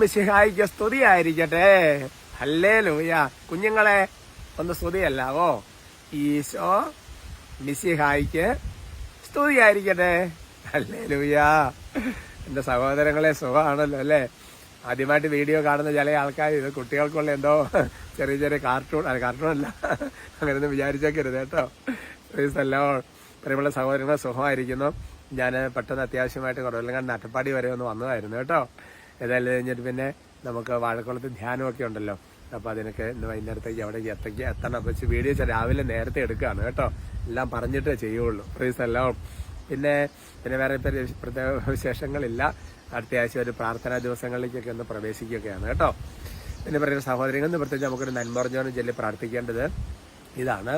മിശിഹായിക്ക് സ്തുതിയായിരിക്കട്ടെ. അല്ലേ ലൂയ കുഞ്ഞുങ്ങളെ ഒന്ന് സ്തുതിയല്ലാവോ? ഈശോ മിശിഹായിക്ക് സ്തുതിയായിരിക്കട്ടെ. അല്ലേ ലൂയ എന്റെ സഹോദരങ്ങളെ സുഖമാണല്ലോ അല്ലേ? ആദ്യമായിട്ട് വീഡിയോ കാണുന്ന ചില ആൾക്കാർ ഇത് കുട്ടികൾക്കുള്ള എന്തോ ചെറിയ ചെറിയ കാർട്ടൂൺ അല്ല കാർട്ടൂൺ അല്ല. അങ്ങനെയൊന്നും വിചാരിച്ചേക്കരുത് കേട്ടോ. എല്ലോ പ്രിയമുള്ള സഹോദരങ്ങളെ സുഖമായിരിക്കുന്നു. ഞാൻ പെട്ടെന്ന് അത്യാവശ്യമായിട്ട് കുറവില്ലെങ്കിൽ അട്ടപ്പാടി വരെ ഒന്ന് വന്നതായിരുന്നു കേട്ടോ. ഏതായാലും കഴിഞ്ഞിട്ട് പിന്നെ നമുക്ക് വാഴക്കുളത്ത് ധ്യാനമൊക്കെ ഉണ്ടല്ലോ. അപ്പോൾ അതിനൊക്കെ ഇന്ന് വൈകുന്നേരത്തേക്ക് അവിടെ എത്തേക്ക് എത്തണം. ഇച്ചിരി വീഡിയോ രാവിലെ നേരത്തെ എടുക്കുകയാണ് കേട്ടോ. എല്ലാം പറഞ്ഞിട്ടേ ചെയ്യുള്ളൂ. പ്ലീസ് എല്ലാം പിന്നെ പിന്നെ വേറെ പ്രത്യേക വിശേഷങ്ങളില്ല. അടുത്ത ആഴ്ച ഒരു പ്രാർത്ഥനാ ദിവസങ്ങളിലേക്കൊക്കെ ഒന്ന് പ്രവേശിക്കുകയൊക്കെയാണ് കേട്ടോ. പിന്നെ പറയുന്ന സഹോദരങ്ങൾ പ്രത്യേകിച്ച് നമുക്കൊരു നന്മറിഞ്ഞോനും ചൊല്ലി പ്രാർത്ഥിക്കേണ്ടത് ഇതാണ്.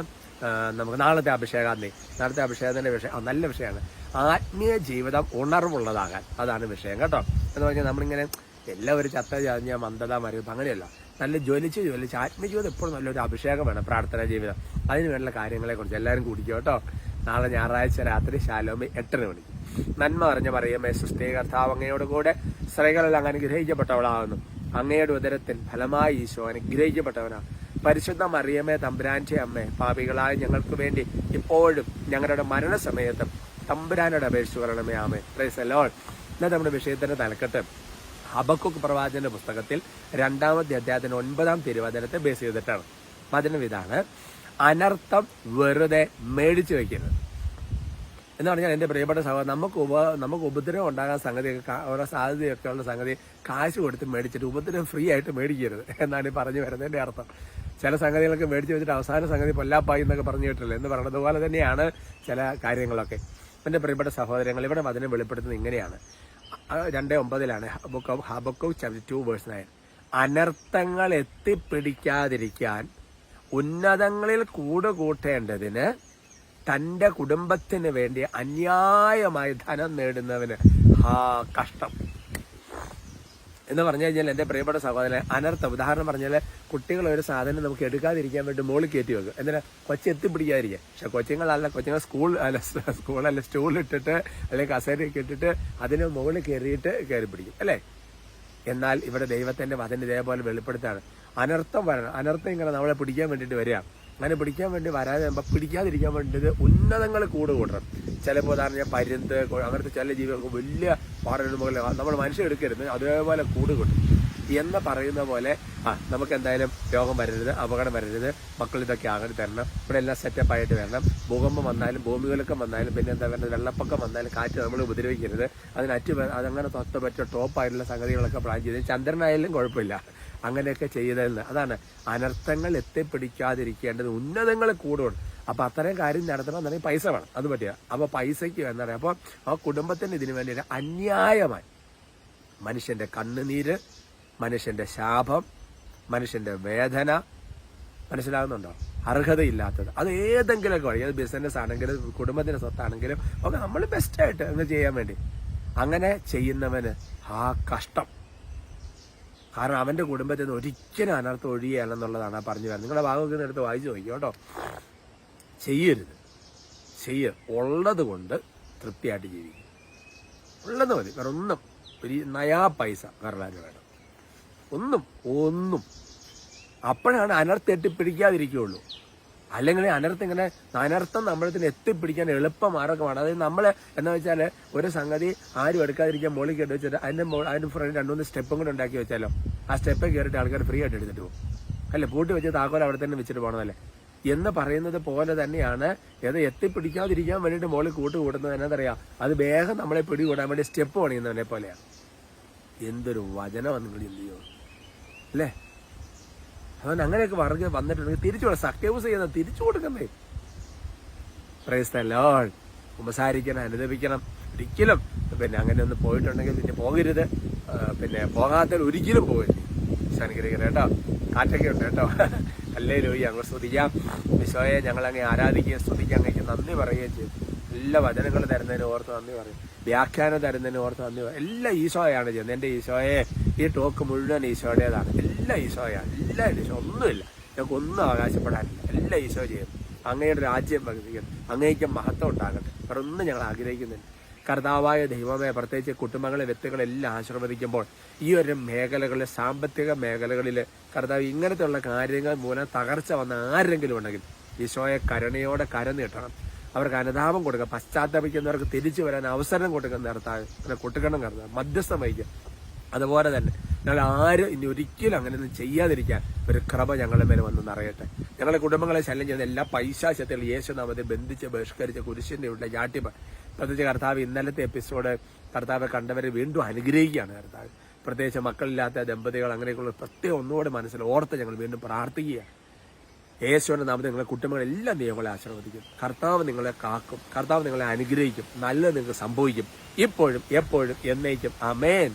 നമുക്ക് നാളത്തെ അഭിഷേകാന്തി. നാളത്തെ അഭിഷേകത്തിന്റെ വിഷയം നല്ല വിഷയമാണ്. ആത്മീയ ജീവിതം ഉണർവുള്ളതാകാൻ. അതാണ് വിഷയം കേട്ടോ. എന്ന് പറഞ്ഞാൽ നമ്മളിങ്ങനെ എല്ലാവരും ചത്ത ചാഞ്ഞ മന്ദത മരുന്ന് അങ്ങനെയല്ല. നല്ല ജ്വലിച്ച് ജ്വലിച്ച് ആത്മജീവിതം എപ്പോഴും നല്ലൊരു അഭിഷേകം വേണം പ്രാർത്ഥന ജീവിതം. അതിന് വേണ്ട കാര്യങ്ങളെ കുറിച്ച് എല്ലാവരും കുടിക്കുക കേട്ടോ. നാളെ ഞായറാഴ്ച രാത്രി ശാലോമി എട്ടര മണിക്ക്. നന്മ അറിഞ്ഞ പറയുമേ സുസ്ഥീ കർത്താവ് അങ്ങയോട് കൂടെ സ്ത്രീകളെല്ലാം അനുഗ്രഹിക്കപ്പെട്ടവളാകുന്നു. അങ്ങയുടെ ഉദരത്തിൽ ഫലമായി ഈശോ അനുഗ്രഹിക്കപ്പെട്ടവനാണ് പരിശുദ്ധ മറിയമേ തമ്പുരാന്റെ അമ്മേ പാപികളായ ഞങ്ങൾക്ക് വേണ്ടി ഇപ്പോഴും ഞങ്ങളുടെ മരണസമയത്തും തമ്പുരാനോട് അപേക്ഷിച്ചു വരണമേ ആമേ പ്രൈസ് ലോൾ എന്നാൽ നമ്മുടെ വിഷയത്തിന്റെ തലക്കെട്ട്. ഹബക്കുക്ക് പ്രവാചന്റെ പുസ്തകത്തിൽ രണ്ടാമത്തെ അധ്യായത്തിന് ഒൻപതാം തിരുവചനത്തെ ബേസ് ചെയ്തിട്ടാണ്. വചനം ഇതാണ്. അനർത്ഥം വെറുതെ മേടിച്ചു വെക്കരുത് എന്ന് പറഞ്ഞാൽ എന്റെ പ്രിയപ്പെട്ട സഹോദരൻ നമുക്ക് ഉപ നമുക്ക് ഉപദ്രവം ഉണ്ടാകാൻ സംഗതിയൊക്കെ ഓരോ സാധ്യതയൊക്കെ ഉള്ള സംഗതി കാശ് കൊടുത്ത് മേടിച്ചിട്ട് ഉപദ്രവം ഫ്രീ ആയിട്ട് മേടിക്കരുത്. എന്നാണ് ഈ പറഞ്ഞു വരുന്നതിന്റെ അർത്ഥം. ചില സംഗതികളൊക്കെ മേടിച്ച് വെച്ചിട്ട് അവസാന സംഗതി പൊല്ലാപ്പായി എന്നൊക്കെ പറഞ്ഞു കേട്ടില്ല എന്ന് പറയുന്നത് പോലെ തന്നെയാണ് ചില കാര്യങ്ങളൊക്കെ. എന്റെ പ്രിയപ്പെട്ട സഹോദരങ്ങൾ ഇവിടെ അതിനെ വെളിപ്പെടുത്തുന്നത് ഇങ്ങനെയാണ്. രണ്ടേ ഒമ്പതിലാണ്. Book of Habakkuk chapter two verse nine അനർത്ഥങ്ങൾ എത്തിപ്പിടിക്കാതിരിക്കാൻ ഉന്നതങ്ങളിൽ കൂട് കൂട്ടേണ്ടതിന് തന്റെ കുടുംബത്തിന് വേണ്ടി അന്യായമായി ധനം നേടുന്നവന് ആ കഷ്ടം. എന്ന് പറഞ്ഞു കഴിഞ്ഞാൽ എന്റെ പ്രിയപ്പെട്ട സഹോദരൻ അനർത്ഥം. ഉദാഹരണം പറഞ്ഞാൽ കുട്ടികൾ ഒരു സാധനം നമുക്ക് എടുക്കാതിരിക്കാൻ വേണ്ടി മോളിൽ കയറ്റി വെക്കും. എന്തിനാ? കൊച്ചി എത്തിപ്പിടിക്കാതിരിക്കുക പക്ഷെ കൊച്ചുങ്ങളല്ല കൊച്ചുങ്ങൾ സ്കൂൾ അല്ല സ്കൂളല്ല സ്റ്റൂളിട്ടിട്ട് അല്ലെങ്കിൽ കസേരയൊക്കെ ഇട്ടിട്ട് അതിന് മുകളിൽ കയറിയിട്ട് കയറി പിടിക്കും അല്ലേ? എന്നാൽ ഇവിടെ ദൈവത്തിന്റെ വചന ഇതേപോലെ വെളിപ്പെടുത്താണ്. അനർത്ഥം വരണം. അനർത്ഥം ഇങ്ങനെ നമ്മളെ പിടിക്കാൻ വേണ്ടിയിട്ട് വരിക. അങ്ങനെ പിടിക്കാൻ വേണ്ടി വരാതെ പിടിക്കാതിരിക്കാൻ വേണ്ടി ഉന്നതങ്ങൾ കൂട് കൂട്ടണം ചിലപ്പോൾ ഞാൻ പരുന്ത് അങ്ങനത്തെ ചില ജീവികൾക്ക് വലിയ പാറയുടെ മുകളിൽ നമ്മൾ മനുഷ്യൻ എടുക്കരുത് അതേപോലെ കൂട് കൂട്ടും. എന്ന് പറയുന്ന പോലെ ആ നമുക്ക് എന്തായാലും രോഗം വരരുത് അപകടം വരരുത് മക്കൾ ഇതൊക്കെ ആകെ തരണം. ഇവിടെ എല്ലാം സെറ്റപ്പ് ആയിട്ട് വരണം. ഭൂകമ്പം വന്നാലും ഭൂമികളൊക്കെ വന്നാലും പിന്നെ എന്താ പറയുക വെള്ളപ്പൊക്കം വന്നാലും കാറ്റ് നമ്മൾ ഉപദ്രവിക്കരുത്. അതിന് അറ്റു പ- അതങ്ങനെ തൊത്ത പറ്റ ടോപ്പായിട്ടുള്ള സംഗതികളൊക്കെ പ്ലാൻ ചെയ്ത് ചന്ദ്രനായാലും കുഴപ്പമില്ല. അങ്ങനെയൊക്കെ ചെയ്തതെന്ന്. അതാണ് അനർത്ഥങ്ങൾ എത്തിപ്പിടിക്കാതിരിക്കേണ്ടത് ഉന്നതങ്ങൾ കൂടുതൽ അപ്പൊ അത്തരം കാര്യം നടത്തണമെന്നുണ്ടെങ്കിൽ പൈസ വേണം. അത് പറ്റുക അപ്പൊ പൈസയ്ക്ക് എന്താ പറയുക ആ കുടുംബത്തിന് ഇതിനു വേണ്ടി അന്യായമായി. മനുഷ്യന്റെ കണ്ണുനീര് മനുഷ്യന്റെ ശാപം മനുഷ്യന്റെ വേദന മനസ്സിലാകുന്നുണ്ടോ? അർഹതയില്ലാത്തത്. അത് ഏതെങ്കിലുമൊക്കെ വഴി അത് ബിസിനസ് ആണെങ്കിലും കുടുംബത്തിന്റെ സ്വത്താണെങ്കിലും ഒക്കെ നമ്മൾ ബെസ്റ്റായിട്ട് അങ്ങ് ചെയ്യാൻ വേണ്ടി. അങ്ങനെ ചെയ്യുന്നവന് ആ കഷ്ടം. കാരണം അവന്റെ കുടുംബത്തിൽ നിന്ന് ഒരിക്കലും അനർത്ഥം ഒഴിയുകയാണെന്നുള്ളതാണ് ആ പറഞ്ഞു വരുന്നത്. നിങ്ങളുടെ ഭാഗമൊക്കെ എടുത്ത് വായിച്ചു നോക്കി കേട്ടോ. ചെയ്യരുത്. ചെയ്യ. ഉള്ളത് കൊണ്ട് തൃപ്തിയായിട്ട് ജീവിക്കും. ഉള്ളത് മതി. വേറെ ഒന്നും. ഒരു നയാ പൈസ കറലാന് വേണം. ഒന്നും ഒന്നും. അപ്പോഴാണ് അനർത്ഥം എത്തിപ്പിടിക്കാതിരിക്കുകയുള്ളൂ അല്ലെങ്കിൽ അനർത്ഥം ഇങ്ങനെ അനർത്ഥം നമ്മളത്തിന് എത്തിപ്പിടിക്കാൻ എളുപ്പ മാർഗമാണ് അതായത് നമ്മൾ എന്താ വെച്ചാൽ ഒരു സംഗതി ആരും എടുക്കാതിരിക്കാൻ മുകളിൽ കയറ്റി വെച്ചിട്ട് അതിന്റെ അതിന്റെ ഫ്രണ്ട് രണ്ടു മൂന്ന് സ്റ്റെപ്പും കൂടെ ഉണ്ടാക്കി വെച്ചാലോ? ആ സ്റ്റെപ്പ് കയറിയിട്ട് ആൾക്കാർ ഫ്രീ ആയിട്ട് എടുത്തിട്ട് പോകും. അല്ലേ? പൂട്ടി വെച്ച് താക്കോൽ അവിടെ തന്നെ വെച്ചിട്ട് പോകണമല്ലേ എന്ന് പറയുന്നത് പോലെ തന്നെയാണ് ഇത് എത്തിപ്പിടിക്കാതിരിക്കാൻ വേണ്ടിയിട്ട് മുകളിൽ കൂടുന്നത് എന്നതറിയാം അത് വേഗം നമ്മളെ പിടികൂടാൻ വേണ്ടി സ്റ്റെപ്പ് പണിയുന്നവനെ പോലെയാണ് എന്തൊരു വചനമാണ് നിങ്ങൾ എന്ത് ചെയ്യുമോ അല്ലേ? അവൻ അങ്ങനെയൊക്കെ പറഞ്ഞ് വന്നിട്ടുണ്ടെങ്കിൽ തിരിച്ചു കൊടുക്കും സക്യൂസ് ചെയ്യുന്ന തിരിച്ചു കൊടുക്കണ്ടേ പ്രേസ്തല്ലോൾ ഉപസാരിക്കണം അനുദപിക്കണം. ഒരിക്കലും പിന്നെ അങ്ങനെ ഒന്ന് പോയിട്ടുണ്ടെങ്കിൽ പിന്നെ പോകരുത്. പിന്നെ പോകാത്തവർ ഒരിക്കലും പോകരുത് അനുഗ്രഹിക്കണം കേട്ടോ. കാറ്റൊക്കെ ഉണ്ട് കേട്ടോ. അല്ലേ ലോയി ഞങ്ങൾ സ്തുതിക്കാം. വിശ്വയെ ഞങ്ങൾ അങ്ങ് ആരാധിക്കുകയും സ്തുതിക്കാൻ അങ്ങേക്ക് നന്ദി പറയുകയും ചെയ്തു എല്ലാ വചനങ്ങൾ തരുന്നതിന് ഓർത്ത് നന്ദി പറയും. വ്യാഖ്യാനം തരുന്നതിന് ഓർത്ത് നന്ദി പറയും. എല്ലാം ഈശോയാണ് ചെയ്യുന്നത്. എന്റെ ഈശോയെ ഈ ടോക്ക് മുഴുവൻ ഈശോയുടേതാണ്. എല്ലാം ഈശോയാണ് എല്ലാം ഈശോ ഒന്നുമില്ല. ഞങ്ങൾക്ക് ഒന്നും അവകാശപ്പെടാനില്ല. എല്ലാം ഈശോ ചെയ്യുന്നു അങ്ങയുടെ രാജ്യം പകുതിക്കുന്നു അങ്ങേക്ക് മഹത്വം ഉണ്ടാകട്ടെ. വേറെ ഒന്നും ഞങ്ങൾ ആഗ്രഹിക്കുന്നില്ല. കർത്താവായ ദൈവമേ പ്രത്യേകിച്ച് കുടുംബങ്ങളെ വ്യക്തികളെല്ലാം ആശീർവദിക്കുമ്പോൾ ഈ ഒരു മേഖലകളിൽ സാമ്പത്തിക മേഖലകളിൽ കർത്താവ് ഇങ്ങനത്തെയുള്ള കാര്യങ്ങൾ മൂലം തകർച്ച വന്ന ആരെങ്കിലും ഉണ്ടെങ്കിൽ ഈശോയെ കരുണയോടെ കരനീട്ടണം അവർക്ക് അനുതാപം കൊടുക്കുക. പശ്ചാത്തപിക്കുന്നവർക്ക് തിരിച്ചു വരാൻ അവസരം കൊടുക്കുന്ന കർത്താവ് കുട്ടികളും കർത്താവ്. മധ്യസ്ഥം വഹിക്കുക. അതുപോലെ തന്നെ ഞങ്ങൾ ആരും ഇനി ഒരിക്കലും അങ്ങനെയൊന്നും ചെയ്യാതിരിക്കാൻ ഒരു കൃപ ഞങ്ങളുടെ മേലെ വന്ന് നിറയട്ടെ. ഞങ്ങളുടെ കുടുംബങ്ങളെ ശല്യം ചെയ്യുന്ന എല്ലാ പൈശാചത്തിൽ യേശുനാമത്തെ ബന്ധിച്ച് ബഹിഷ്കരിച്ച കുരിശിന്റെ ഉള്ള ചാട്ടിപ്പ പ്രത്യേകിച്ച് കർത്താവ് ഇന്നലത്തെ എപ്പിസോഡ് കർത്താവെ കണ്ടവരെ വീണ്ടും അനുഗ്രഹിക്കുകയാണ് കർത്താവ്. പ്രത്യേകിച്ച് മക്കളില്ലാത്ത ദമ്പതികൾ അങ്ങനെയൊക്കെയുള്ള പ്രത്യേകം ഒന്നുകൂടെ മനസ്സിൽ ഓർത്ത് ഞങ്ങൾ വീണ്ടും പ്രാർത്ഥിക്കുക യേശുവിന്റെ നാമത്തിൽ നിങ്ങളെ കുടുംബങ്ങളെല്ലാം നിയമങ്ങളെ ആശീർവദിക്കും. കർത്താവ് നിങ്ങളെ കാക്കും. കർത്താവ് നിങ്ങളെ അനുഗ്രഹിക്കും. നല്ലത് നിങ്ങൾക്ക് സംഭവിക്കും. ഇപ്പോഴും എപ്പോഴും എന്നേക്കും. അമേൻ